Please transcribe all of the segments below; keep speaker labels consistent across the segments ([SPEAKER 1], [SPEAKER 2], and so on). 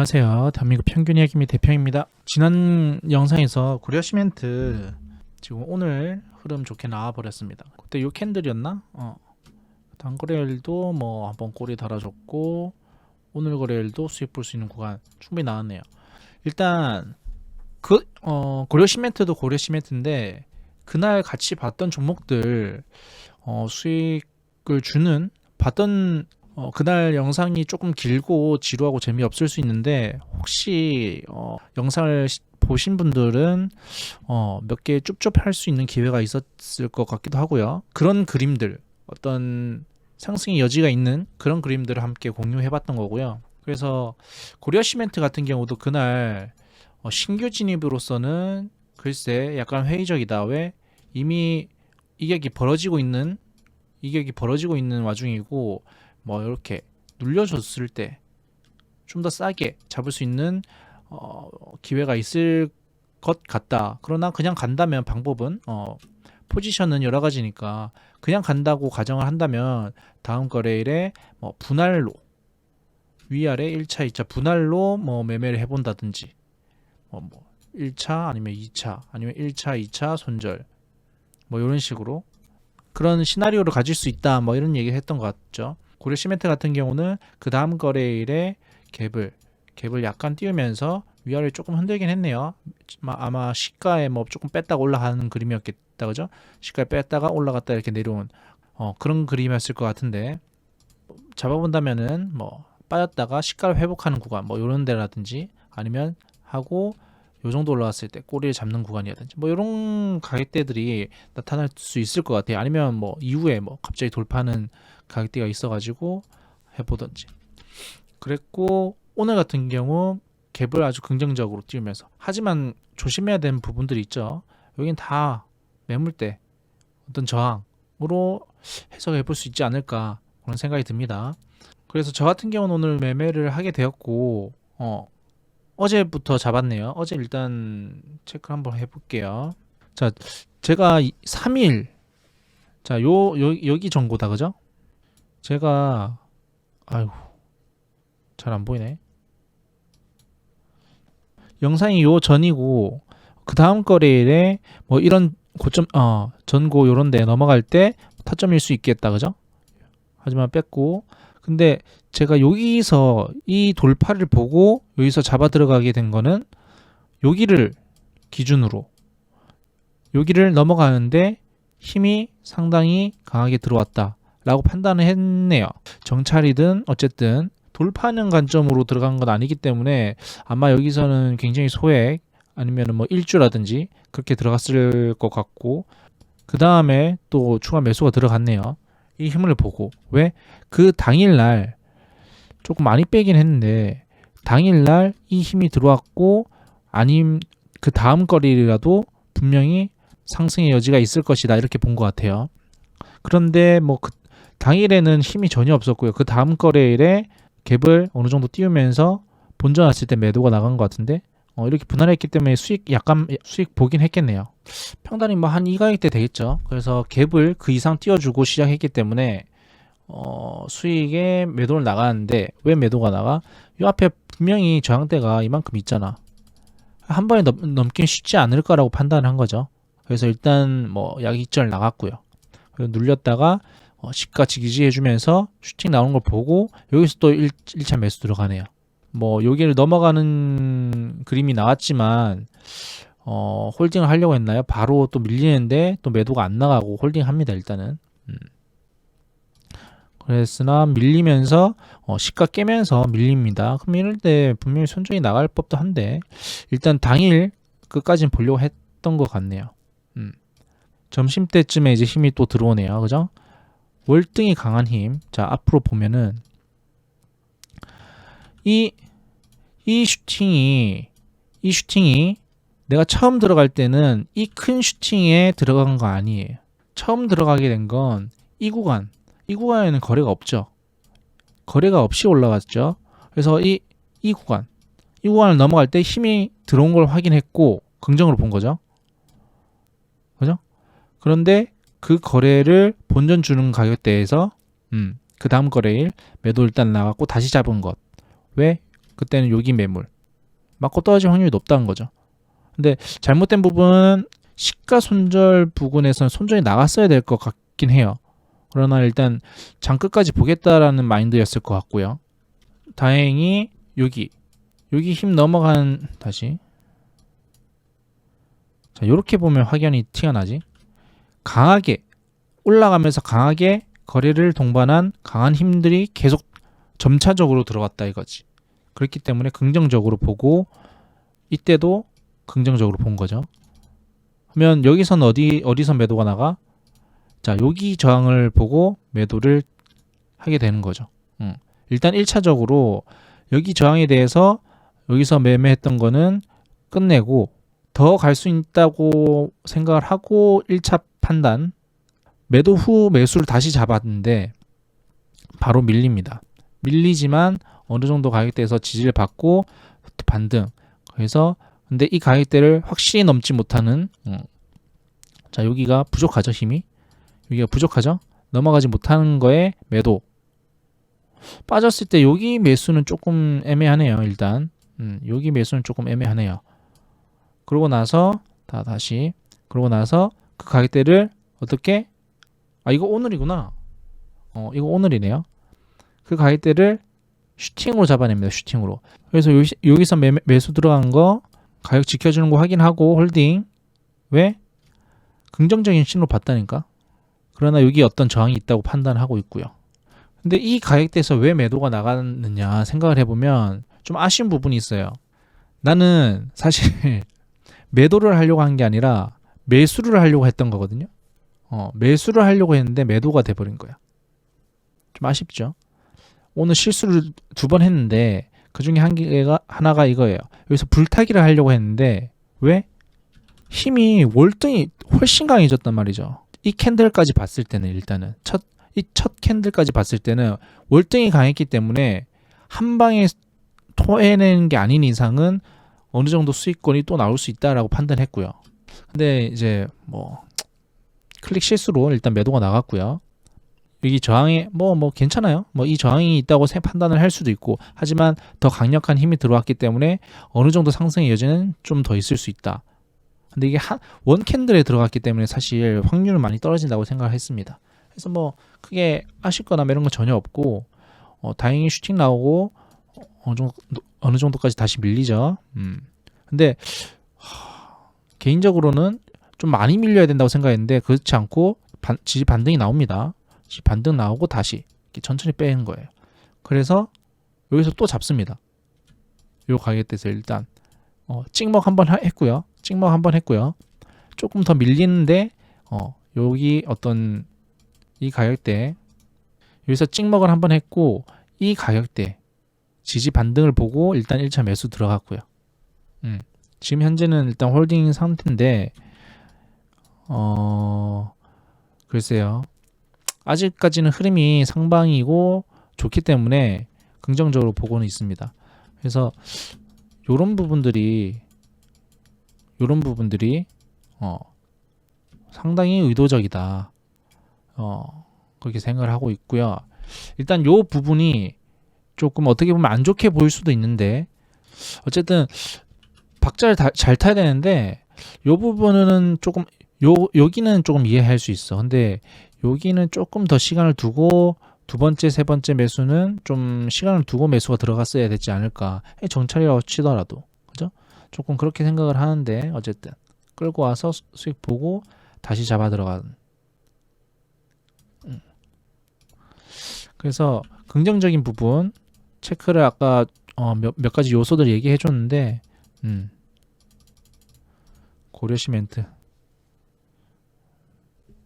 [SPEAKER 1] 안녕하세요. 대한민국 평균 이야기미 대평입니다. 지난 영상에서 고려 시멘트 지금 오늘 흐름 좋게 나와 버렸습니다. 그때 요 캔들이었나? 어. 단거래일도 뭐 한번 꼬리 달아줬고 오늘 거래일도 수익 볼 수 있는 구간 충분히 나왔네요. 일단 그 어, 고려 시멘트도 고려 시멘트인데 그날 같이 봤던 종목들 어, 수익을 주는 봤던 어, 그날 영상이 조금 길고 지루하고 재미없을 수 있는데 혹시 어, 영상을 시- 보신 분들은 어, 몇개 쭈쭈할 수 있는 기회가 있었을 것 같기도 하고요. 그런 그림들 어떤 상승의 여지가 있는 그런 그림들을 함께 공유해봤던 거고요. 그래서 고려 시멘트 같은 경우도 그날 어, 신규 진입으로서는 글쎄 약간 회의적이다. 왜 이미 이격이 벌어지고 있는 이격이 벌어지고 있는 와중이고 뭐 이렇게 눌려줬을 때 좀 더 싸게 잡을 수 있는 어, 기회가 있을 것 같다. 그러나 그냥 간다면 방법은 어, 포지션은 여러 가지니까 그냥 간다고 가정을 한다면 다음 거래일에 뭐 분할로 위아래 1차, 2차 분할로 뭐 매매를 해본다든지 뭐, 뭐 1차 아니면 2차 아니면 1차, 2차 손절 뭐 이런 식으로 그런 시나리오를 가질 수 있다 뭐 이런 얘기를 했던 것 같죠. 고려 시멘트 같은 경우는 그 다음 거래일에 갭을 갭을 약간 띄우면서 위아래 조금 흔들긴 했네요. 마- 아마 시가에 뭐 조금 뺐다가 올라가는 그림이었겠다 그죠? 시가에 뺐다가 올라갔다 이렇게 내려온 어, 그런 그림이었을 것 같은데 잡아본다면은 뭐 빠졌다가 시가를 회복하는 구간 뭐 이런 데라든지 아니면 하고 요 정도 올라갔을 때 꼬리를 잡는 구간이라든지 뭐 이런 가격대들이 나타날 수 있을 것 같아요. 아니면 뭐 이후에 뭐 갑자기 돌파하는 가격대가 있어가지고 해보던지. 그랬고 오늘 같은 경우 갭을 아주 긍정적으로 띄우면서 하지만 조심해야 되는 부분들이 있죠. 여긴 다 매물대 어떤 저항으로 해석해 볼 수 있지 않을까 그런 생각이 듭니다. 그래서 저 같은 경우는 오늘 매매를 하게 되었고 어, 어제부터 잡았네요. 어제 일단 체크 한번 해볼게요. 자, 제가 3일 자, 요, 요 여기 정보다 그죠? 제가 아이고 잘 안 보이네. 영상이 요 전이고 그 다음 거래일에 뭐 이런 고점 어 전고 요런 데 넘어갈 때 타점일 수 있겠다 그죠? 하지만 뺐고 근데 제가 여기서 이 돌파를 보고 여기서 잡아 들어가게 된 거는 여기를 기준으로 여기를 넘어가는데 힘이 상당히 강하게 들어왔다 라고 판단을 했네요. 정찰이든 어쨌든 돌파하는 관점으로 들어간 건 아니기 때문에 아마 여기서는 굉장히 소액 아니면 뭐 일주라든지 그렇게 들어갔을 것 같고 그 다음에 또 추가 매수가 들어갔네요. 이 힘을 보고 왜 그 당일날 조금 많이 빼긴 했는데 당일날 이 힘이 들어왔고 아님 그 다음 거리라도 분명히 상승의 여지가 있을 것이다 이렇게 본 것 같아요. 그런데 뭐 그 당일에는 힘이 전혀 없었고요. 그 다음 거래일에 갭을 어느 정도 띄우면서 본전 왔을 때 매도가 나간 것 같은데 어, 이렇게 분할했기 때문에 수익 약간 수익 보긴 했겠네요. 평단이 뭐 한 이 가격대 되겠죠. 그래서 갭을 그 이상 띄워주고 시작했기 때문에 어, 수익에 매도를 나가는데 왜 매도가 나가? 이 앞에 분명히 저항대가 이만큼 있잖아. 한 번에 넘, 넘긴 쉽지 않을 거라고 판단을 한 거죠. 그래서 일단 뭐 약이절 나갔고요. 그리고 눌렸다가 어, 시가 지지해 주면서 슈팅 나오는 걸 보고 여기서 또 1, 1차 매수 들어가네요. 뭐 여기를 넘어가는 그림이 나왔지만 어, 홀딩을 하려고 했나요? 바로 또 밀리는데 또 매도가 안 나가고 홀딩합니다 일단은. 음. 그랬으나 밀리면서 어, 시가 깨면서 밀립니다. 그럼 이럴 때 분명히 손절이 나갈 법도 한데 일단 당일 끝까지는 보려고 했던 것 같네요. 음. 점심 때쯤에 이제 힘이 또 들어오네요. 그죠? 월등히 강한 힘. 자 앞으로 보면은 이 이 슈팅이 이 슈팅이 내가 처음 들어갈 때는 이 큰 슈팅에 들어간 거 아니에요. 처음 들어가게 된 건 이 구간, 이 구간에는 거래가 없죠. 거래가 없이 올라갔죠. 그래서 이, 이 구간, 이 구간을 넘어갈 때 힘이 들어온 걸 확인했고, 긍정으로 본 거죠. 그죠? 그런데 그 거래를 본전 주는 가격대에서, 음, 그 다음 거래일 매도 일단 나갔고 다시 잡은 것. 왜? 그때는 여기 매물 맞고 떨어질 확률이 높다는 거죠. 근데 잘못된 부분 시가 손절 부근에서는 손절이 나갔어야 될 것 같긴 해요. 그러나 일단 장 끝까지 보겠다라는 마인드였을 것 같고요. 다행히 여기 여기 힘 넘어간 다시 자 이렇게 보면 확연히 티가 나지. 강하게 올라가면서 강하게 거래를 동반한 강한 힘들이 계속 점차적으로 들어왔다 이거지. 그렇기 때문에 긍정적으로 보고 이때도 긍정적으로 본 거죠. 그러면 여기선 어디 어디서 매도가 나가? 자, 여기 저항을 보고 매도를 하게 되는 거죠. 음. 일단 1차적으로 여기 저항에 대해서 여기서 매매했던 거는 끝내고 더 갈 수 있다고 생각을 하고 1차 판단 매도 후 매수를 다시 잡았는데 바로 밀립니다. 밀리지만 어느 정도 가격대에서 지지를 받고 반등. 그래서 근데 이 가격대를 확실히 넘지 못하는 음. 자 여기가 부족하죠 힘이 여기가 부족하죠 넘어가지 못하는 거에 매도 빠졌을 때 여기 매수는 조금 애매하네요 일단 음, 여기 매수는 조금 애매하네요 그러고 나서 다 다시 그러고 나서 그 가격대를 어떻게 아 이거 오늘이구나. 어 이거 오늘이네요. 그 가격대를 슈팅으로 잡아냅니다 슈팅으로. 그래서 여기, 여기 서 매, 매수 들어간 거 가격 지켜주는 거 확인하고 홀딩. 왜? 긍정적인 신호 봤다니까. 그러나 여기 어떤 저항이 있다고 판단하고 있고요. 근데 이 가격대에서 왜 매도가 나갔느냐 생각을 해보면 좀 아쉬운 부분이 있어요. 나는 사실 매도를 하려고 한 게 아니라 매수를 하려고 했던 거거든요 어, 매수를 하려고 했는데 매도가 돼버린 거야 좀 아쉽죠 오늘 실수를 두 번 했는데 그 중에 한 개가 하나가 이거예요. 여기서 불타기를 하려고 했는데 왜? 힘이 월등히 훨씬 강해졌단 말이죠. 이 캔들까지 봤을 때는 일단은 첫 이 첫 캔들까지 봤을 때는 월등히 강했기 때문에 한 방에 토해내는 게 아닌 이상은 어느 정도 수익권이 또 나올 수 있다라고 판단했고요. 근데 이제 뭐 클릭 실수로 일단 매도가 나갔고요. 여기 저항이 뭐뭐 괜찮아요. 뭐 이 저항이 있다고 세 판단을 할 수도 있고 하지만 더 강력한 힘이 들어왔기 때문에 어느 정도 상승의 여지는 좀 더 있을 수 있다. 근데 이게 한원 캔들에 들어갔기 때문에 사실 확률은 많이 떨어진다고 생각을 했습니다. 그래서 뭐 크게 아쉽거나 뭐 이런 건 전혀 없고 어, 다행히 슈팅 나오고 어느 정도 어느 정도까지 다시 밀리죠. 음. 근데 하, 개인적으로는 좀 많이 밀려야 된다고 생각했는데 그렇지 않고 반, 지지 반등이 나옵니다. 지지 반등 나오고 다시 천천히 빼는 거예요. 그래서 여기서 또 잡습니다. 요 가격대에서 일단 어, 찍먹 한번 했고요. 찍먹 한번 했고요. 조금 더 밀리는데 어, 여기 어떤 이 가격대 여기서 찍먹을 한번 했고 이 가격대 지지 반등을 보고 일단 1차 매수 들어갔고요. 음, 지금 현재는 일단 홀딩 상태인데 어 글쎄요. 아직까지는 흐름이 상방이고 좋기 때문에 긍정적으로 보고는 있습니다. 그래서 요런 부분들이 요런 부분들이 어 상당히 의도적이다. 어 그렇게 생각을 하고 있고요. 일단 요 부분이 조금 어떻게 보면 안 좋게 보일 수도 있는데 어쨌든 박자를 다, 잘 타야 되는데 요 부분은 조금 요 여기는 조금 이해할 수 있어. 근데 여기는 조금 더 시간을 두고 두 번째, 세 번째 매수는 좀 시간을 두고 매수가 들어갔어야 되지 않을까. 정찰이라고 치더라도. 그죠? 조금 그렇게 생각을 하는데, 어쨌든. 끌고 와서 수- 수익 보고 다시 잡아 들어가는. 음. 그래서 긍정적인 부분, 체크를 아까 어, 몇, 몇 가지 요소들 얘기해 줬는데, 음. 고려 시멘트.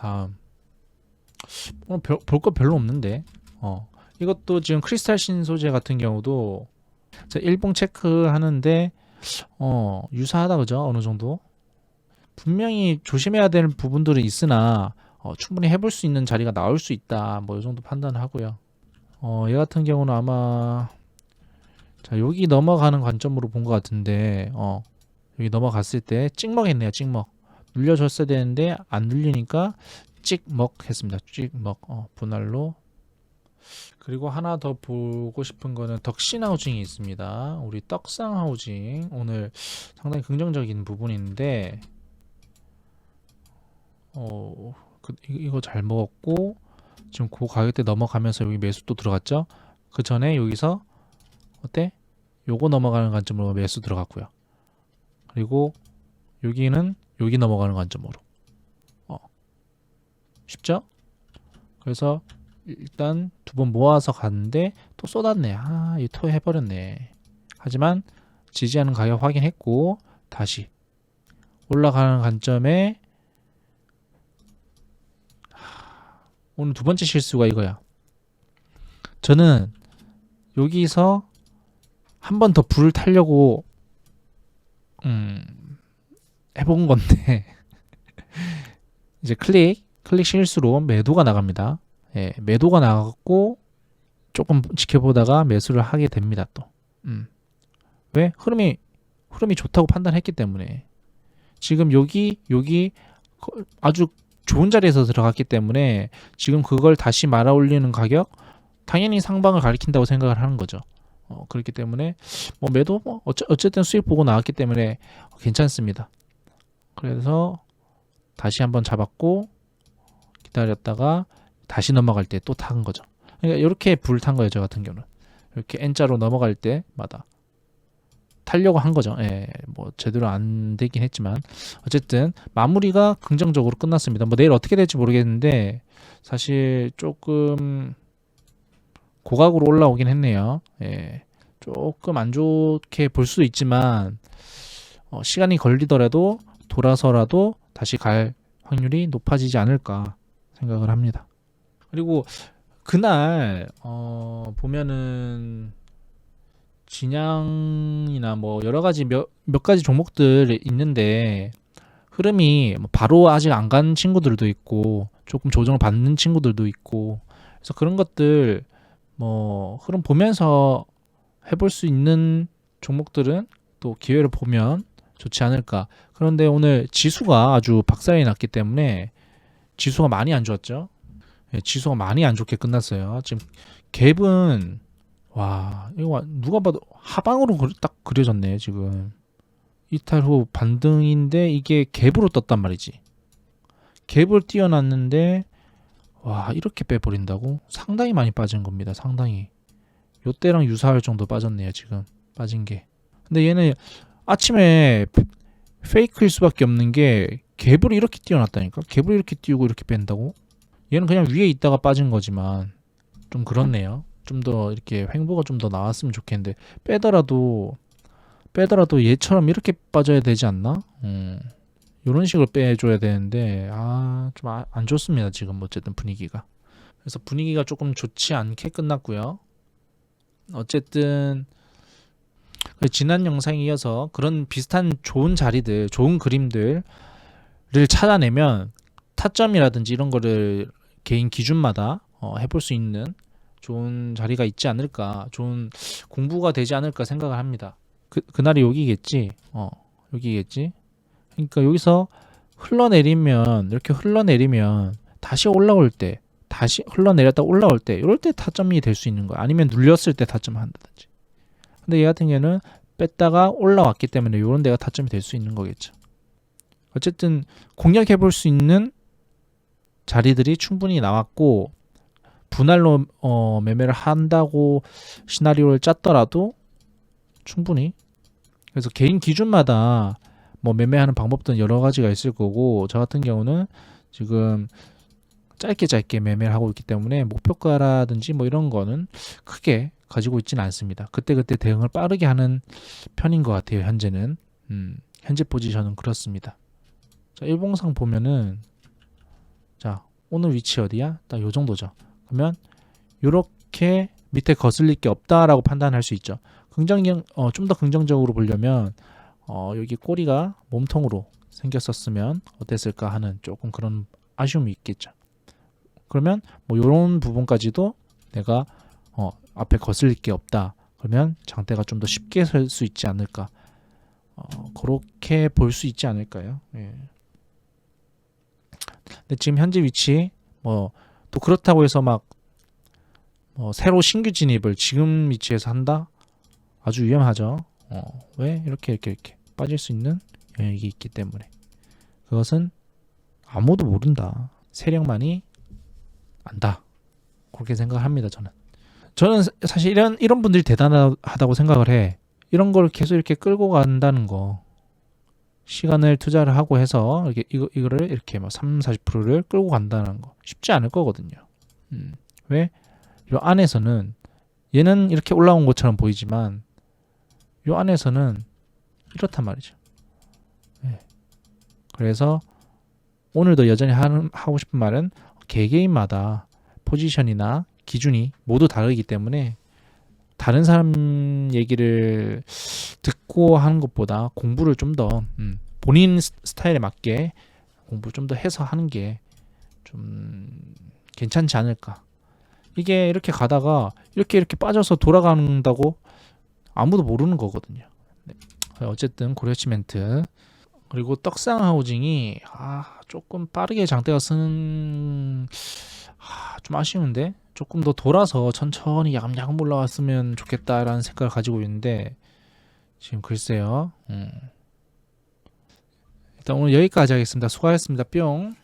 [SPEAKER 1] 다음. 오늘 볼 거 별로 없는데. 어. 이것도 지금 크리스탈 신 소재 같은 경우도 자, 일봉 체크 하는데 어, 유사하다 그죠? 어느 정도? 분명히 조심해야 될 부분들은 있으나 어, 충분히 해볼 수 있는 자리가 나올 수 있다. 뭐 이 정도 판단을 하고요. 어, 얘 같은 경우는 아마 자, 여기 넘어가는 관점으로 본 것 같은데 어, 여기 넘어갔을 때 찍먹했네요. 찍먹. 눌려줬어야 되는데 안 눌리니까 찍먹 했습니다. 찍먹 어, 분할로 그리고 하나 더 보고 싶은 거는 덕신 하우징이 있습니다. 우리 떡상 하우징 오늘 상당히 긍정적인 부분인데 어 그, 이- 이거 잘 먹었고 지금 그 가격대 넘어가면서 여기 매수 또 들어갔죠. 그 전에 여기서 어때? 요거 넘어가는 관점으로 매수 들어갔고요. 그리고 여기는 여기 넘어가는 관점으로. 어. 쉽죠? 그래서 일단 두 번 모아서 갔는데 또 쏟았네. 아, 이토 해버렸네. 하지만 지지하는 가격 확인했고 다시 올라가는 관점에 하, 오늘 두 번째 실수가 이거야. 저는 여기서 한 번 더 불을 타려고 음, 해본 건데 이제 클릭 클릭 실수로 매도가 나갑니다. 예, 매도가 나갔고 조금 지켜보다가 매수를 하게 됩니다. 또 음. 왜 흐름이 흐름이 좋다고 판단했기 때문에 지금 여기 여기 거- 아주 좋은 자리에서 들어갔기 때문에 지금 그걸 다시 말아 올리는 가격 당연히 상방을 가리킨다고 생각을 하는 거죠. 어, 그렇기 때문에 뭐 매도 뭐 어째, 어쨌든 수익 보고 나왔기 때문에 괜찮습니다. 그래서 다시 한번 잡았고 기다렸다가 다시 넘어갈 때 또 탄 거죠. 그러니까 이렇게 불 탄 거예요, 저 같은 경우는. 이렇게 N자로 넘어갈 때마다 타려고 한 거죠. 예, 뭐 제대로 안 되긴 했지만 어쨌든 마무리가 긍정적으로 끝났습니다. 뭐 내일 어떻게 될지 모르겠는데 사실 조금 고각으로 올라오긴 했네요. 예, 조금 안 좋게 볼 수도 있지만 어, 시간이 걸리더라도 돌아서라도 다시 갈 확률이 높아지지 않을까 생각을 합니다. 그리고 그날 어 보면은 진양이나 뭐 여러 가지 몇, 몇 가지 종목들 있는데 흐름이 뭐 바로 아직 안 간 친구들도 있고 조금 조정을 받는 친구들도 있고 그래서 그런 것들 뭐 흐름 보면서 해볼 수 있는 종목들은 또 기회를 보면 좋지 않을까. 그런데 오늘 지수가 아주 박살이 났기 때문에 지수가 많이 안 좋았죠. 예, 지수가 많이 안 좋게 끝났어요. 지금 갭은 와 이거 와- 누가 봐도 하방으로 딱 그려졌네 지금 이탈 후 반등인데 이게 갭으로 떴단 말이지. 갭을 띄워놨는데 와 이렇게 빼버린다고 상당히 많이 빠진 겁니다. 상당히 요때랑 유사할 정도 빠졌네요 지금 빠진 게. 근데 얘는 아침에 페- 페이크일 수밖에 없는 게 갭을 이렇게 띄워놨다니까. 갭을 이렇게 띄우고 이렇게 뺀다고? 얘는 그냥 위에 있다가 빠진 거지만 좀 그렇네요. 좀 더 이렇게 횡보가 좀 더 나왔으면 좋겠는데 빼더라도 빼더라도 얘처럼 이렇게 빠져야 되지 않나? 음. 이런 식으로 빼줘야 되는데 아 좀 안 좋습니다 지금 어쨌든 분위기가 그래서 분위기가 조금 좋지 않게 끝났고요 어쨌든 그 지난 영상에 이어서 그런 비슷한 좋은 자리들 좋은 그림들을 찾아내면 타점이라든지 이런 거를 개인 기준마다 어, 해볼 수 있는 좋은 자리가 있지 않을까 좋은 공부가 되지 않을까 생각을 합니다. 그, 그날이 여기겠지? 어 여기겠지? 그러니까 여기서 흘러내리면 이렇게 흘러내리면 다시 올라올 때 다시 흘러내렸다 올라올 때 이럴 때 타점이 될 수 있는 거야. 아니면 눌렸을 때 타점을 한다든지 근데 얘 같은 경우는 뺐다가 올라왔기 때문에 이런 데가 타점이 될 수 있는 거겠죠. 어쨌든 공략해 볼 수 있는 자리들이 충분히 나왔고 분할로 어, 매매를 한다고 시나리오를 짰더라도 충분히. 그래서 개인 기준마다 뭐 매매하는 방법들은 여러 가지가 있을 거고 저 같은 경우는 지금 짧게 짧게 매매를 하고 있기 때문에 목표가라든지 뭐 이런 거는 크게 가지고 있지는 않습니다. 그때그때 대응을 빠르게 하는 편인 것 같아요. 현재는 음, 현재 포지션은 그렇습니다. 자 일봉상 보면은 자 오늘 위치 어디야? 딱 요 정도죠. 그러면 요렇게 밑에 거슬릴 게 없다라고 판단할 수 있죠. 긍정적 어, 좀 더 긍정적으로 보려면 어, 여기 꼬리가 몸통으로 생겼었으면 어땠을까 하는 조금 그런 아쉬움이 있겠죠. 그러면 뭐 이런 부분까지도 내가 어, 앞에 거슬릴 게 없다. 그러면 장대가 좀 더 쉽게 설 수 있지 않을까. 어, 그렇게 볼 수 있지 않을까요? 예. 근데 지금 현재 위치 뭐 또 그렇다고 해서 막 어, 새로 신규 진입을 지금 위치에서 한다? 아주 위험하죠. 어, 왜 이렇게 이렇게 이렇게 빠질 수 있는 영역이 있기 때문에 그것은 아무도 모른다. 세력만이 안다. 그렇게 생각을 합니다. 저는. 저는 사- 사실 이런 이런 분들이 대단하다고 생각을 해. 이런 걸 계속 이렇게 끌고 간다는 거. 시간을 투자를 하고 해서 이렇게 이거 이거를 이렇게 막 3, 40%를 끌고 간다는 거 쉽지 않을 거거든요. 음. 왜? 요 안에서는 얘는 이렇게 올라온 것처럼 보이지만 요 안에서는 이렇단 말이죠. 예. 그래서 오늘도 여전히 하는, 하고 싶은 말은 개개인마다 포지션이나 기준이 모두 다르기 때문에 다른 사람 얘기를 듣고 하는 것보다 공부를 좀더 음, 본인 스- 스타일에 맞게 공부 좀 더 해서 하는 게 좀 괜찮지 않을까. 이게 이렇게 가다가 이렇게 이렇게 빠져서 돌아간다고 아무도 모르는 거거든요. 네. 어쨌든 고려 시멘트 그리고 떡상 하우징이 아 조금 빠르게 장대가 쓰는 아, 좀 아쉬운데 조금 더 돌아서 천천히 야금야금 올라왔으면 좋겠다라는 생각을 가지고 있는데 지금 글쎄요. 음. 일단 오늘 여기까지 하겠습니다. 수고하셨습니다. 뿅.